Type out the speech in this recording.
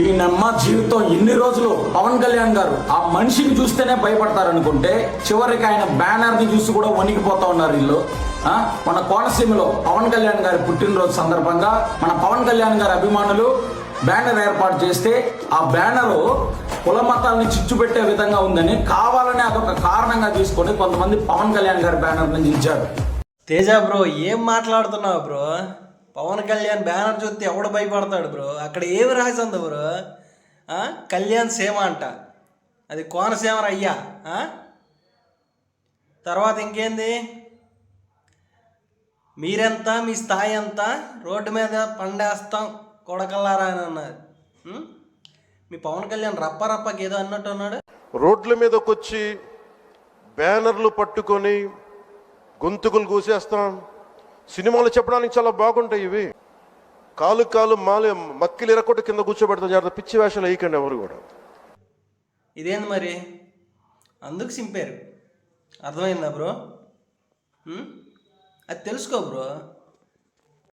దీనమ్మ జీవితం ఇన్ని రోజులు పవన్ కళ్యాణ్ గారు ఆ మనిషిని చూస్తేనే భయపడతారు అనుకుంటే చివరికి ఆయన బ్యానర్ని చూసి కూడా వణికిపోతా ఉన్నారు వీళ్ళు. మన కోనసీమలో పవన్ కళ్యాణ్ గారి పుట్టినరోజు సందర్భంగా మన పవన్ కళ్యాణ్ గారి అభిమానులు బ్యానర్ ఏర్పాటు చేస్తే ఆ బ్యానరు కుల మతాలని చిచ్చు పెట్టే విధంగా ఉందని కావాలనే అదొక కారణంగా తీసుకొని కొంతమంది పవన్ కళ్యాణ్ గారి బ్యానర్ నుంచి ఇచ్చారు తేజ బ్రో ఏం మాట్లాడుతున్నావు బ్రో? పవన్ కళ్యాణ్ బ్యానర్ చూస్తే ఎవడు భయపడతాడు బ్రో? అక్కడ ఏమి రాసింది బ్రో? కళ్యాణ్ సేమ అంట. అది కోనసీమ అయ్యా తర్వాత ఇంకేంది? మీరెంత మీ స్థాయి ఎంత? రోడ్డు మీద పండేస్తాం కొడకల్లారా అని అన్నారు. మీ పవన్ కళ్యాణ్ రప్ప రప్పకి ఏదో అన్నట్టు అన్నాడు రోడ్ల మీదకి వచ్చి బ్యానర్లు పట్టుకొని గొంతుకులు కూసేస్తాం. సినిమాలు చెప్పడానికి చాలా బాగుంటాయి ఇవి. కాలు కాలు మాలే మక్కిలు ఎరకొట్టు కింద కూర్చోబెడతాం జాగ్రత్త పిచ్చి వేషాలు వేయకండి ఎవరు కూడా. ఇదేంది మరి? అందుకు సింపారు అర్థమైందా బ్రో? అది తెలుసుకో బ్రో.